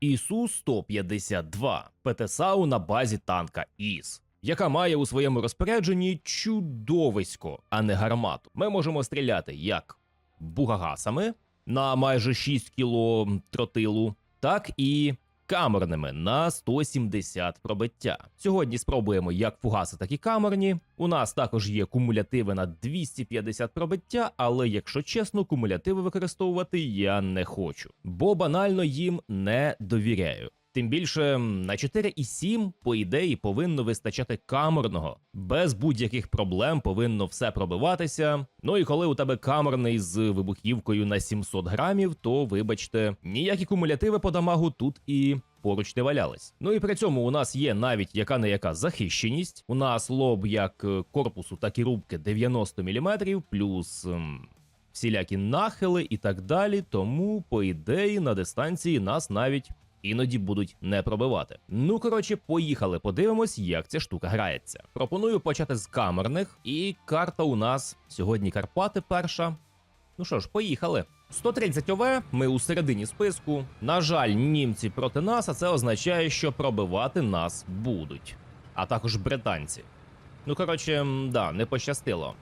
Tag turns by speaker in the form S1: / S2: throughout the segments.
S1: ІСУ-152 ПТСАУ на базі танка ІС, яка має у своєму розпорядженні чудовисько, а не гармату. Ми можемо стріляти як бугагасами на майже 6 кіло тротилу, так і камерними на 170 пробиття. Сьогодні спробуємо як фугаси, так і камерні. У нас також є кумулятиви на 250 пробиття, але якщо чесно, кумулятиви використовувати я не хочу, бо банально їм не довіряю. Тим більше на 4,7 по ідеї повинно вистачати камерного. Без будь-яких проблем повинно все пробиватися. Ну і коли у тебе камерний з вибухівкою на 700 грамів, то вибачте, ніякі кумулятиви по дамагу тут і поруч не валялись. Ну і при цьому у нас є навіть яка не яка захищеність. У нас лоб як е, корпусу, так і рубки 90 мм, плюс. Всілякі нахили і так далі, тому, по ідеї, на дистанції нас навіть іноді будуть не пробивати. Ну коротше, поїхали, подивимось, як ця штука грається. Пропоную почати з камерних, і карта у нас сьогодні Карпати перша. Ну що ж, поїхали. 130 ОВ, ми у середині списку. На жаль, німці проти нас, а це означає, що пробивати нас будуть. А також британці. Ну коротше, да, не пощастило.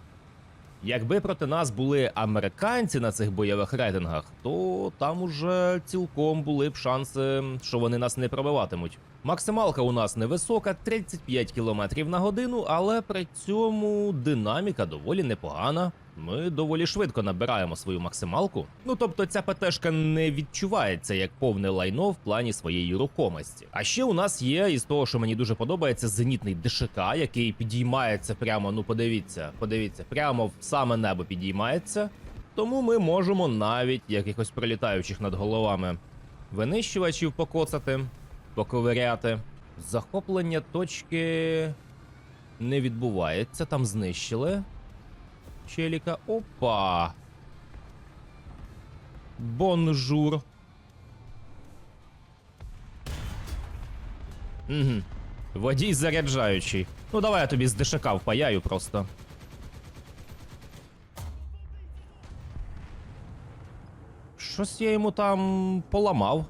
S1: Якби проти нас були американці на цих бойових рейтингах, то там уже цілком були б шанси, що вони нас не пробиватимуть. Максималка у нас невисока, 35 км на годину, але при цьому динаміка доволі непогана. Ми доволі швидко набираємо свою максималку. Ну тобто ця ПТшка не відчувається як повне лайно в плані своєї рухомості. А ще у нас є із того, що мені дуже подобається, зенітний ДШК, який підіймається прямо. Ну подивіться, подивіться, прямо в саме небо підіймається. Тому ми можемо навіть якихось пролітаючих над головами винищувачів покоцати, поковиряти. Захоплення точки не відбувається, там знищили. Челіка. Опа. Бонжур. Угу. Водій заряджаючий. Ну давай я тобі з ДШК впаяю просто. Щось я йому там поламав.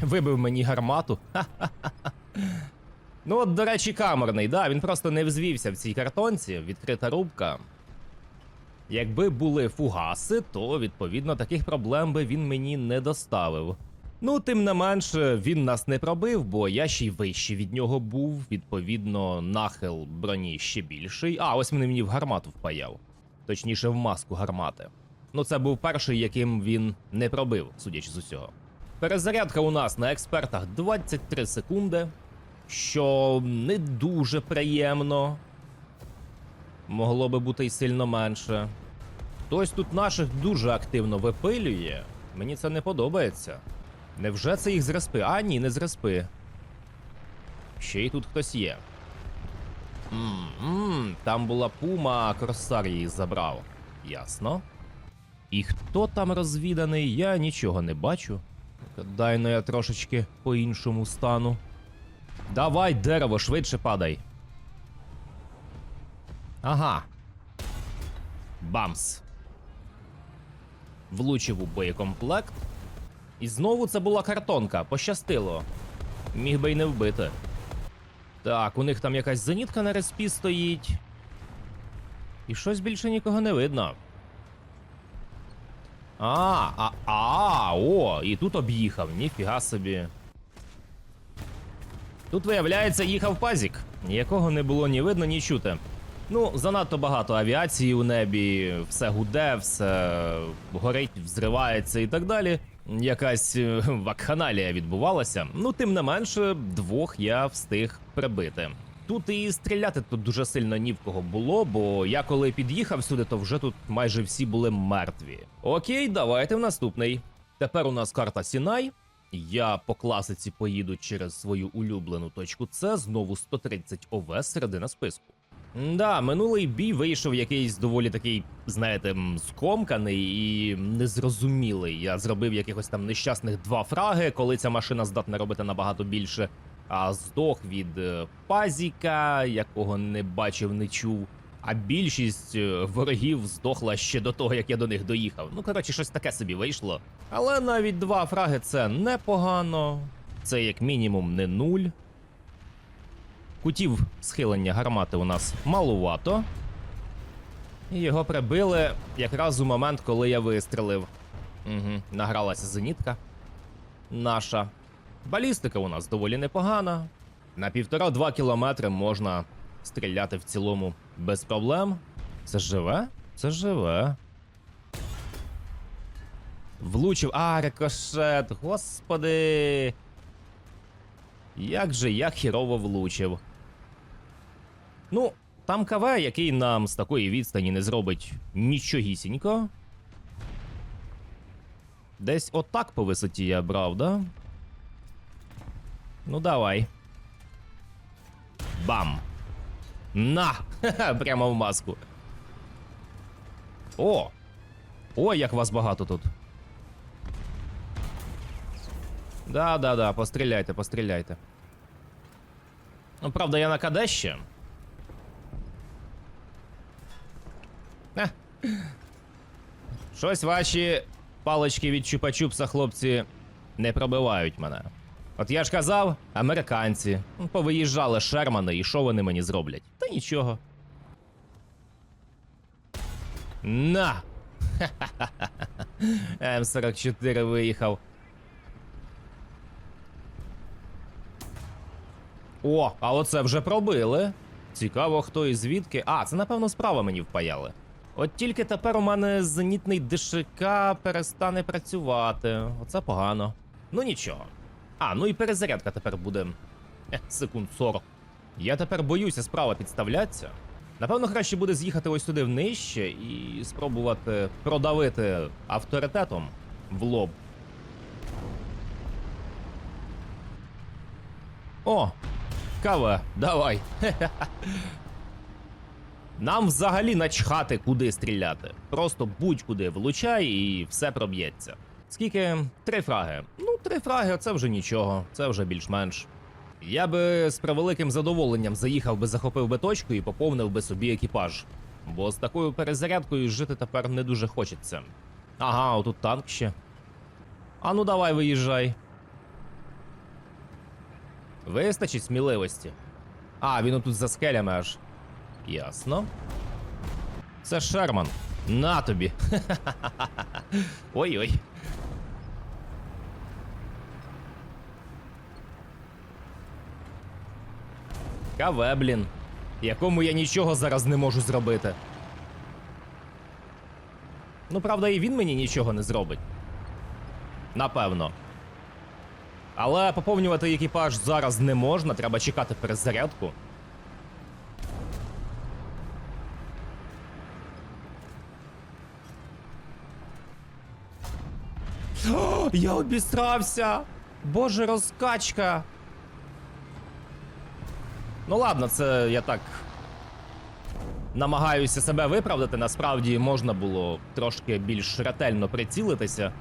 S1: Вибив мені гармату. Ха-ха-ха. Ну, от, до речі, камерний, да, він просто не взвівся в цій картонці, відкрита рубка. Якби були фугаси, то відповідно таких проблем би він мені не доставив. Ну, тим не менше, він нас не пробив, бо я ще й вищий від нього був. Відповідно, нахил броні ще більший. А, ось він мені в гармату впаяв. Точніше, в маску гармати. Ну, це був перший, яким він не пробив, судячи з усього. Перезарядка у нас на експертах 23 секунди що не дуже приємно. Могло би бути й сильно менше. Хтось тут наших дуже активно випилює. Мені це не подобається. Невже це їх з респи? А, ні, не з респи. Ще й тут хтось є. М-м, там була пума, а корсар її забрав. Ясно. І хто там розвіданий, я нічого не бачу. Дай ну я трошечки по-іншому стану. Давай, дерево, швидше падай. Ага. Бамс. Влучив у боєкомплект. І знову це була картонка. Пощастило. Міг би й не вбити. Так, у них там якась зенітка на респі стоїть. І щось більше нікого не видно. А, а, а, о, і тут об'їхав, ніфіга собі. Тут, виявляється, їхав пазік, якого не було ні видно, ні чути. Ну, занадто багато авіації у небі, все гуде, все горить, взривається і так далі. Якась е, вакханалія відбувалася. Ну, тим не менше, двох я встиг прибити. Тут і стріляти тут дуже сильно ні в кого було, бо я коли під'їхав сюди, то вже тут майже всі були мертві. Окей, давайте в наступний. Тепер у нас карта Сінай. Я по класиці поїду через свою улюблену точку С, знову 130 ОВ середина списку. Да, минулий бій вийшов якийсь доволі такий, знаєте, скомканий і незрозумілий. Я зробив якихось там нещасних два фраги, коли ця машина здатна робити набагато більше. А здох від е, пазіка, якого не бачив, не чув. А більшість е, ворогів здохла ще до того, як я до них доїхав. Ну, коротше, щось таке собі вийшло. Але навіть два фраги це непогано. Це як мінімум не нуль. Кутів схилення гармати у нас малувато. І його прибили якраз у момент, коли я вистрелив. Угу, награлася зенітка. Наша. Балістика у нас доволі непогана. На півтора-два кілометри можна стріляти в цілому без проблем. Це живе? Це живе. Влучив. А, рикошет, господи. Як же я хірово влучив. Ну, там КВ, який нам з такої відстані не зробить нічогісінько. Десь отак по висоті я брав, да? Ну, давай. Бам! На! Прямо в маску. О! Ой, як вас багато тут. Да, да, да, постріляйте, постріляйте. Ну, правда, я на КД ще. Е. Щось ваші палички від чупа-чупса, хлопці, не пробивають мене. От я ж казав, американці повиїжджали Шермани, і що вони мені зроблять? Та нічого. На! М44 виїхав. О, а оце вже пробили. Цікаво, хто і звідки. А, це напевно справа мені впаяли. От тільки тепер у мене зенітний ДШК перестане працювати. Оце погано. Ну нічого. А, ну і перезарядка тепер буде. Е, секунд 40. Я тепер боюся справа підставлятися. Напевно, краще буде з'їхати ось туди внижче і спробувати продавити авторитетом в лоб. О! Кава, давай. Нам взагалі начхати, куди стріляти. Просто будь-куди влучай і все проб'ється. Скільки? Три фраги. Ну, три фраги це вже нічого, це вже більш-менш. Я би з превеликим задоволенням заїхав би, захопив би точку і поповнив би собі екіпаж. Бо з такою перезарядкою жити тепер не дуже хочеться. Ага, отут танк ще. А ну давай виїжджай. Вистачить сміливості. А, він отут за скелями аж. Ясно. Це Шерман. На тобі. Ой-ой. КВ, блін. Якому я нічого зараз не можу зробити. Ну, правда, і він мені нічого не зробить. Напевно. Але поповнювати екіпаж зараз не можна, треба чекати перезарядку. О, я обістрався! Боже, розкачка! Ну ладно, це я так намагаюся себе виправдати. Насправді можна було трошки більш ретельно прицілитися.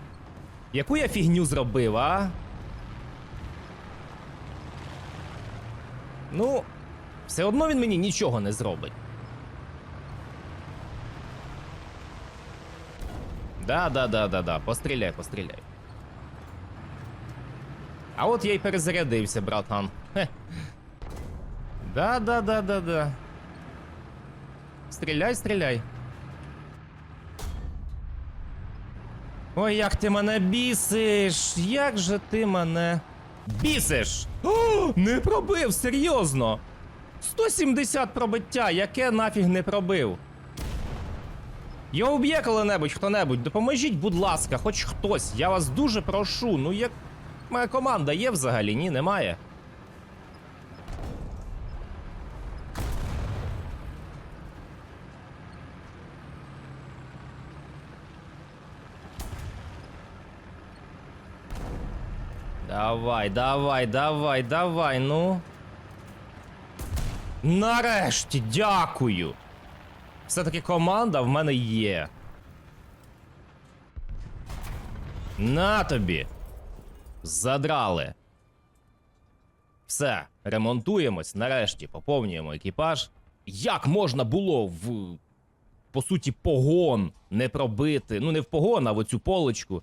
S1: Яку я фігню зробив, а? Ну, все одно він мені нічого не зробить. Да, да, да, да, да. Постріляй, постріляй. А от я й перезарядився, братан. Хе. Да, да, да, да, да. Стріляй, стріляй. Ой, як ти мене бісиш! Як же ти мене бісиш? О, не пробив, серйозно! 170 пробиття, яке нафіг не пробив. Його вб'є коли-небудь хто-небудь, допоможіть, будь ласка, хоч хтось. Я вас дуже прошу. Ну як моя команда є взагалі? Ні, немає. Давай, давай, давай, давай, ну. Нарешті, дякую. Все-таки команда в мене є. На тобі. Задрали. Все, ремонтуємось, нарешті поповнюємо екіпаж. як можна було в по суті погон не пробити, ну не в погон, а в оцю полочку.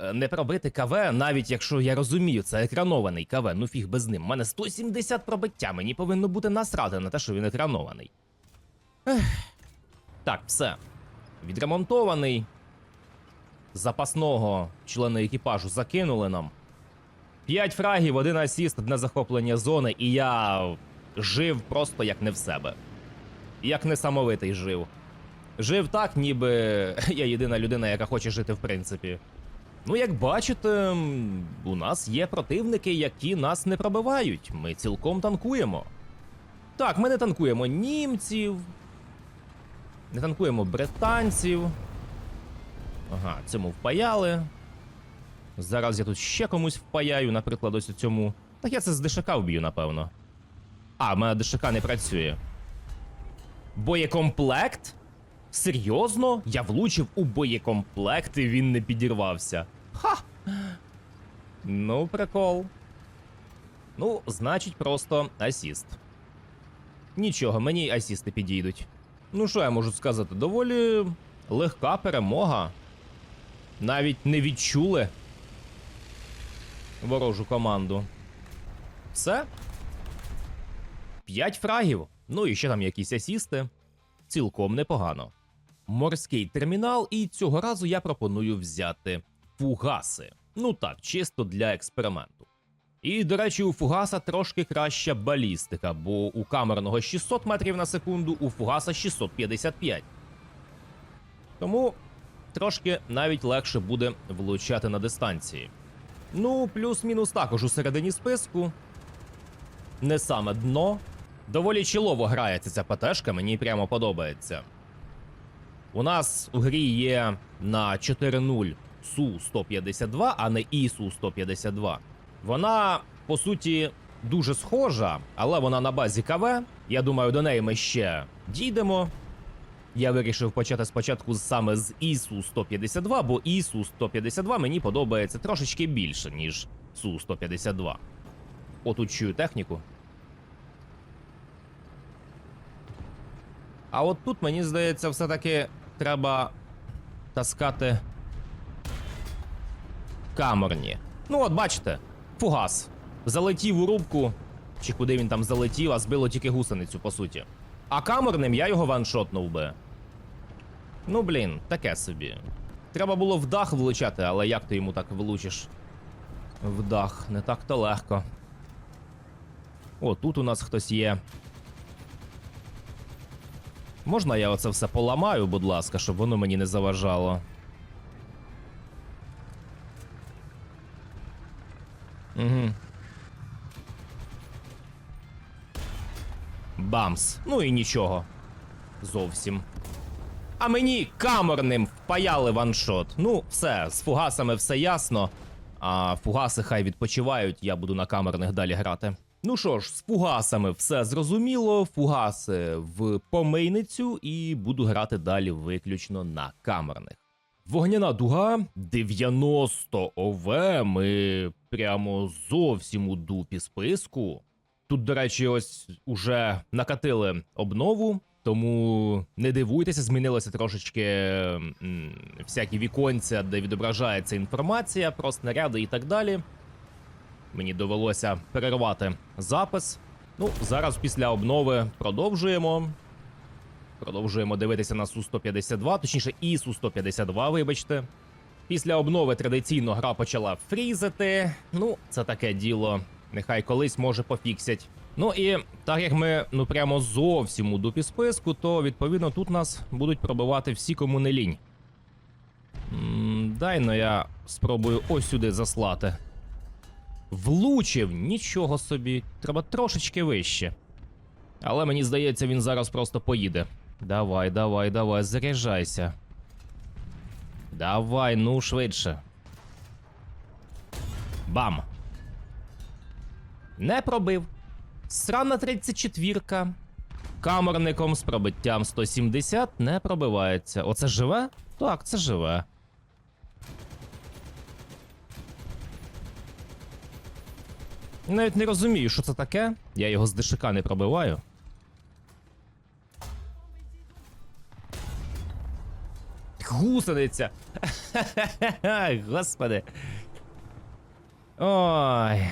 S1: Е, Не пробити КВ, навіть якщо я розумію, це екранований КВ, ну фіг без ним. У мене 170 пробиття, мені повинно бути насрати на те, що він екранований. Ех. Так, все. Відремонтований. Запасного члена екіпажу закинули нам. П'ять фрагів, один асіст, одне захоплення зони, і я жив просто як не в себе. Як несамовитий жив. Жив так, ніби я єдина людина, яка хоче жити в принципі. Ну, як бачите, у нас є противники, які нас не пробивають. Ми цілком танкуємо. Так, ми не танкуємо німців, не танкуємо британців. Ага, цьому впаяли. Зараз я тут ще комусь впаяю, наприклад, ось у цьому. Так я це з ДШК вб'ю, напевно. А, в мене ДШК не працює. Боєкомплект? Серйозно? Я влучив у боєкомплект і він не підірвався. Ну, прикол. Ну, значить, просто асіст. Нічого, мені асісти підійдуть. Ну, що я можу сказати? Доволі легка перемога. Навіть не відчули ворожу команду. Все. П'ять фрагів. Ну і ще там якісь асісти. Цілком непогано. Морський термінал, і цього разу я пропоную взяти фугаси. Ну так, чисто для експерименту. І, до речі, у фугаса трошки краща балістика, бо у камерного 600 метрів на секунду, у фугаса 655. Тому трошки навіть легше буде влучати на дистанції. Ну, плюс-мінус також у середині списку. Не саме дно. Доволі чілово грається ця ПТшка, мені прямо подобається. У нас у грі є на 4.0 Су-152, а не ІСУ-152. Вона, по суті, дуже схожа, але вона на базі КВ. Я думаю, до неї ми ще дійдемо. Я вирішив почати спочатку саме з ІСУ-152, бо ІСУ-152 мені подобається трошечки більше, ніж Су-152. Отут чую техніку. А от тут, мені здається, все-таки треба таскати камерні. Ну, от бачите, фугас. Залетів у рубку, чи куди він там залетів, а збило тільки гусеницю, по суті. А камерним я його ваншотнув би. Ну, блін, таке собі. Треба було в дах влучати, але як ти йому так влучиш? В дах, не так то легко. О, тут у нас хтось є. Можна я оце все поламаю, будь ласка, щоб воно мені не заважало. Бамс. Ну і нічого. Зовсім. А мені камерним впаяли ваншот. Ну, все, з фугасами все ясно. А фугаси хай відпочивають, я буду на камерних далі грати. Ну що ж, з фугасами все зрозуміло. Фугаси в помийницю, і буду грати далі виключно на камерних. Вогняна дуга 90 ОВ. Ми прямо зовсім у дупі списку. Тут, до речі, ось уже накатили обнову, тому не дивуйтеся, змінилося трошечки всякі віконця, де відображається інформація про снаряди і так далі. Мені довелося перервати запис. Ну, зараз після обнови продовжуємо. Продовжуємо дивитися на Су-152, точніше, і Су-152, вибачте. Після обнови традиційно гра почала фрізити. Ну, це таке діло. Нехай колись може пофіксять. Ну і так як ми ну прямо зовсім у дупі списку, то відповідно тут нас будуть пробивати всі, кому не лінь. Дай но я спробую ось сюди заслати. Влучив, нічого собі. Треба трошечки вище. Але мені здається, він зараз просто поїде. Давай, давай, давай, заряджайся. Давай, ну швидше. Бам. Не пробив. Срана 34-ка. Камерником з пробиттям 170 не пробивається. Оце живе? Так, це живе. Навіть не розумію, що це таке. Я його з дешика не пробиваю. Гусениця! Господи. Ой.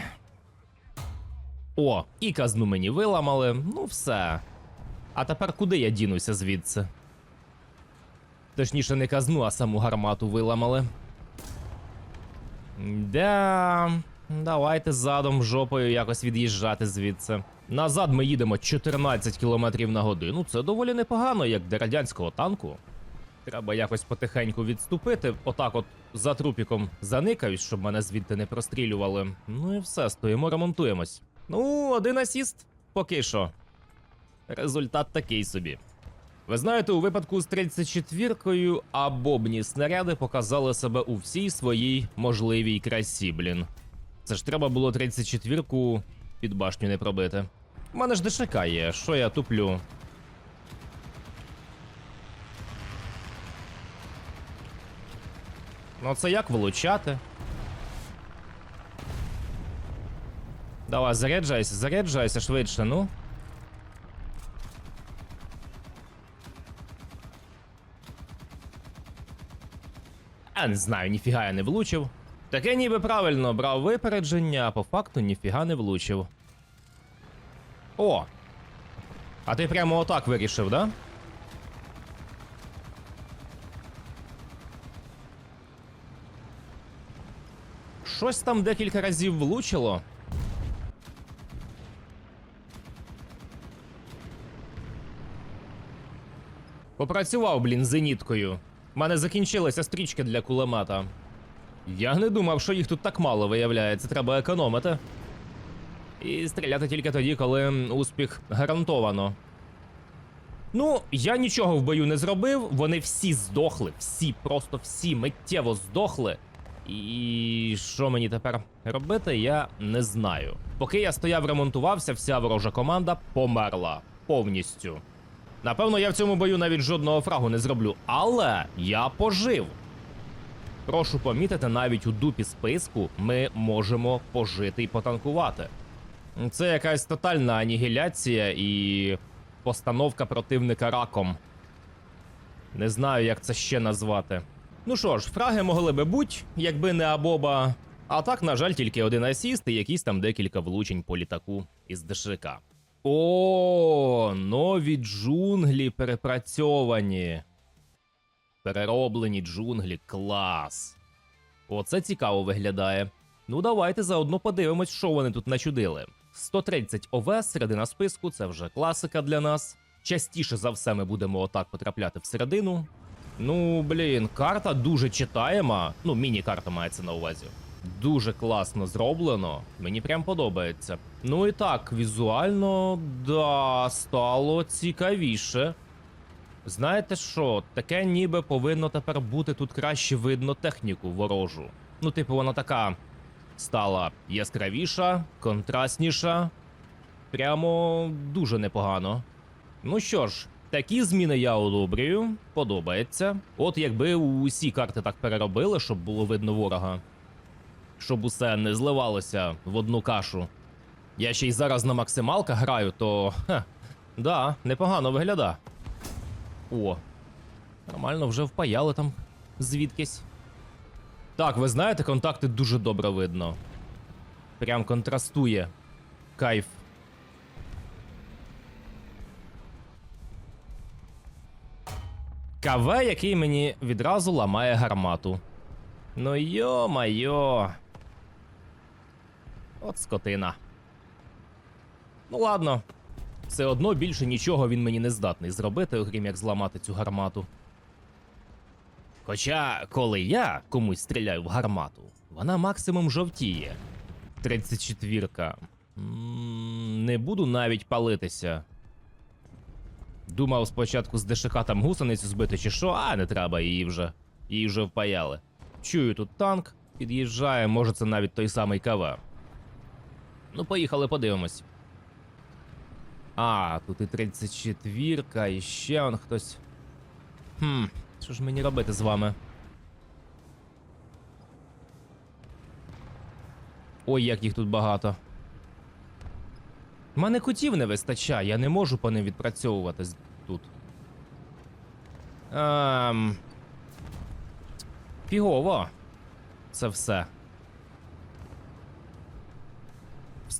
S1: О, і казну мені виламали. Ну все. А тепер куди я дінуся звідси? Точніше, не казну, а саму гармату виламали. Да. Давайте задом жопою якось від'їжджати звідси. Назад ми їдемо 14 км на годину. Це доволі непогано, як для радянського танку. Треба якось потихеньку відступити. Отак, от за трупіком заникаюсь, щоб мене звідти не прострілювали. Ну і все, стоїмо, ремонтуємось. Ну, один асіст поки що. Результат такий собі. Ви знаєте, у випадку з 34-кою абобні снаряди показали себе у всій своїй можливій красі, блін. Це ж треба було 34-ку під башню не пробити. У мене ж ДШК є, що я туплю. Ну це як вилучати? Давай, заряджайся, заряджайся швидше, ну. А не знаю, ніфіга я не влучив. Таке ніби правильно брав випередження, а по факту ніфіга не влучив. О! А ти прямо отак вирішив, да? Щось там декілька разів влучило. Попрацював, блін, зеніткою. У мене закінчилися стрічки для кулемета. Я не думав, що їх тут так мало виявляється, треба економити. І стріляти тільки тоді, коли успіх гарантовано. Ну, я нічого в бою не зробив, вони всі здохли, всі, просто всі миттєво здохли. І що мені тепер робити, я не знаю. Поки я стояв, ремонтувався, вся ворожа команда померла повністю. Напевно, я в цьому бою навіть жодного фрагу не зроблю, але я пожив. Прошу помітити, навіть у дупі списку ми можемо пожити і потанкувати. Це якась тотальна анігіляція і постановка противника раком. Не знаю, як це ще назвати. Ну що ж, фраги могли би бути, якби не Абоба. А так, на жаль, тільки один асіст і якісь там декілька влучень по літаку із ДШК. О, нові джунглі перепрацьовані. Перероблені джунглі, клас. Оце цікаво виглядає. Ну, давайте заодно подивимось, що вони тут начудили. 130 ОВ, середина списку, це вже класика для нас. Частіше за все ми будемо отак потрапляти всередину. Ну, блін, карта дуже читаєма. Ну, міні-карта мається на увазі. Дуже класно зроблено. Мені прям подобається. Ну і так, візуально, да, стало цікавіше. Знаєте що, таке ніби повинно тепер бути тут краще видно техніку ворожу. Ну, типу, вона така стала яскравіша, контрастніша. Прямо дуже непогано. Ну що ж, такі зміни я одобрюю, подобається. От якби усі карти так переробили, щоб було видно ворога. Щоб усе не зливалося в одну кашу. Я ще й зараз на максималках граю, то. Ха, да, непогано виглядає. О, нормально вже впаяли там звідкись. Так, ви знаєте, контакти дуже добре видно. Прям контрастує. Кайф. КВ, який мені відразу ламає гармату. Ну йо-майо. От скотина. Ну ладно. Все одно більше нічого він мені не здатний зробити, окрім як зламати цю гармату. Хоча, коли я комусь стріляю в гармату, вона максимум жовтіє. 34-ка. Не буду навіть палитися. Думав спочатку з ДШК там гусеницю збити чи що, а не треба її вже. Її вже впаяли. Чую тут танк, під'їжджає, може це навіть той самий КВ. Ну, поїхали, подивимось. А, тут і 34-ка, і ще он хтось. Хм, що ж мені робити з вами? Ой, як їх тут багато. У мене кутів не вистачає, я не можу по ним відпрацьовувати тут. Ем... Фігово. Це все.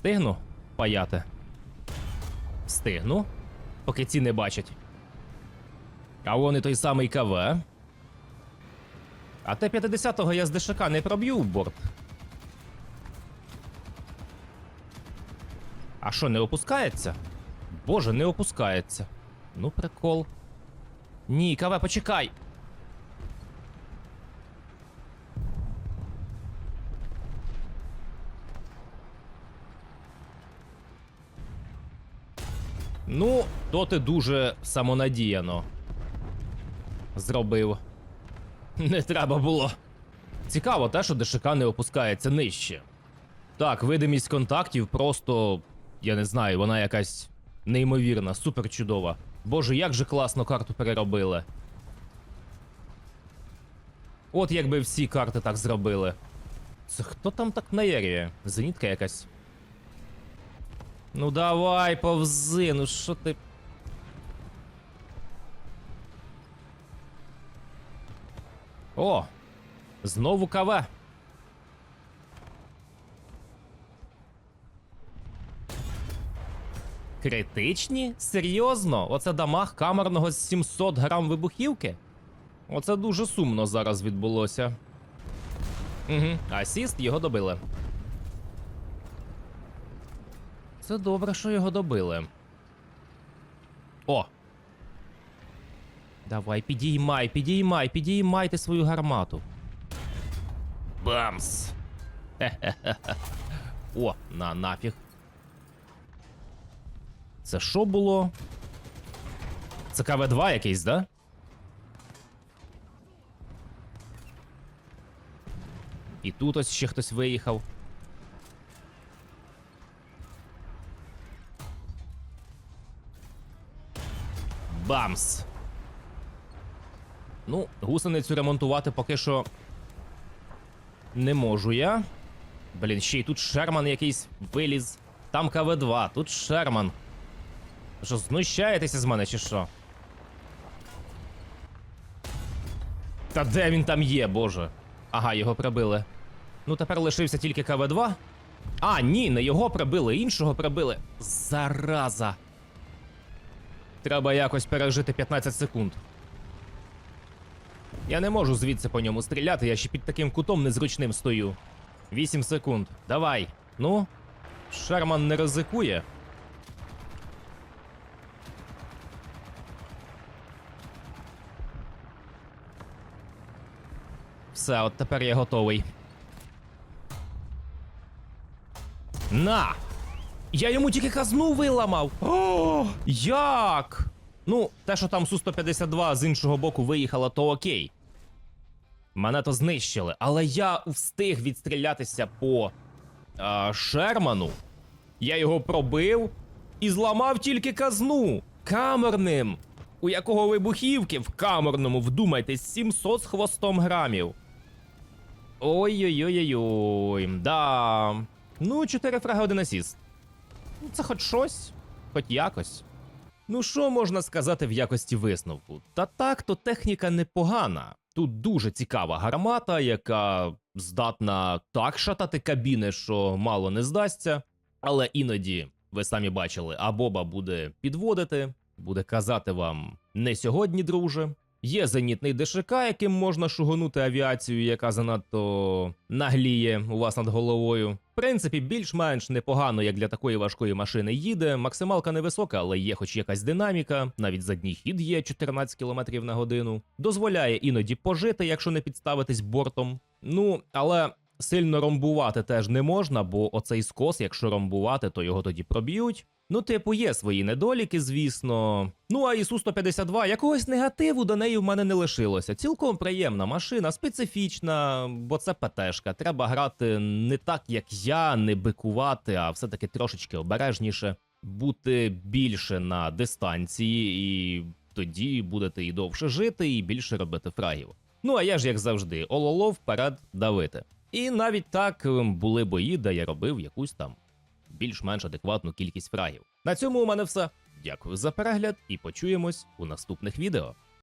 S1: Встигну паяти. Встигну. Поки ці не бачать. А вон і той самий КВ. А Т-50 я з ДШК не проб'ю в борт. А що, не опускається? Боже, не опускається. Ну, прикол. Ні, КВ, почекай. Ну, то ти дуже самонадіяно зробив. Не треба було. Цікаво те, що ДШК не опускається нижче. Так, видимість контактів просто. Я не знаю, вона якась неймовірна, супер чудова. Боже, як же класно карту переробили. От якби всі карти так зробили. Це хто там так наєрює? Зенітка якась. Ну давай, повзи, ну що ти. О! Знову КВ. Критичні? Серйозно? Оце дамаг камерного з 700 грам вибухівки? Оце дуже сумно зараз відбулося. Угу, асіст його добили. Це добре, що його добили. О! Давай, підіймай, підіймай, підіймайте свою гармату. Бамс! Хе-хе-хе. О, на нафіг. Це що було? Це КВ-2 якийсь, да? І тут ось ще хтось виїхав. Бамс. Ну, гусеницю ремонтувати поки що не можу я. Блін, ще й тут Шерман якийсь виліз. Там КВ-2, тут Шерман. Що, знущаєтеся з мене чи що? Та де він там є, боже? Ага, його прибили. Ну тепер лишився тільки КВ-2. А, ні, не його прибили, іншого прибили. Зараза. Треба якось пережити 15 секунд. Я не можу звідси по ньому стріляти, я ще під таким кутом незручним стою. 8 секунд. Давай. Ну. Шерман не ризикує. Все, от тепер я готовий. На! Я йому тільки казну виламав. О, як? Ну, те, що там Су-152 з іншого боку виїхала, то окей. Мене то знищили, але я встиг відстрілятися по а, Шерману. Я його пробив і зламав тільки казну камерним. У якого вибухівки в камерному, вдумайтесь, 700 з хвостом грамів. Ой-ой-ой-ой. Да. Ну, 4 фраги один асіст. Ну, Це хоч щось, хоч якось. Ну, що можна сказати в якості висновку? Та так, то техніка непогана. Тут дуже цікава гармата, яка здатна так шатати кабіни, що мало не здасться. Але іноді, ви самі бачили, а Боба буде підводити, буде казати вам не сьогодні, друже. Є зенітний ДШК, яким можна шугонути авіацію, яка занадто нагліє у вас над головою. В принципі, більш-менш непогано, як для такої важкої машини їде. Максималка невисока, але є хоч якась динаміка. Навіть задній хід є 14 км на годину. Дозволяє іноді пожити, якщо не підставитись бортом. Ну, але сильно ромбувати теж не можна, бо оцей скос, якщо ромбувати, то його тоді проб'ють. Ну, типу, є свої недоліки, звісно. Ну, а Ісу 152 якогось негативу до неї в мене не лишилося. Цілком приємна машина, специфічна, бо це ПТшка. Треба грати не так, як я, не бикувати, а все-таки трошечки обережніше, бути більше на дистанції, і тоді будете і довше жити, і більше робити фрагів. Ну, а я ж, як завжди, ололо вперед давити. І навіть так ем, були бої, де я робив якусь там більш-менш адекватну кількість фрагів. На цьому у мене все. Дякую за перегляд і почуємось у наступних відео.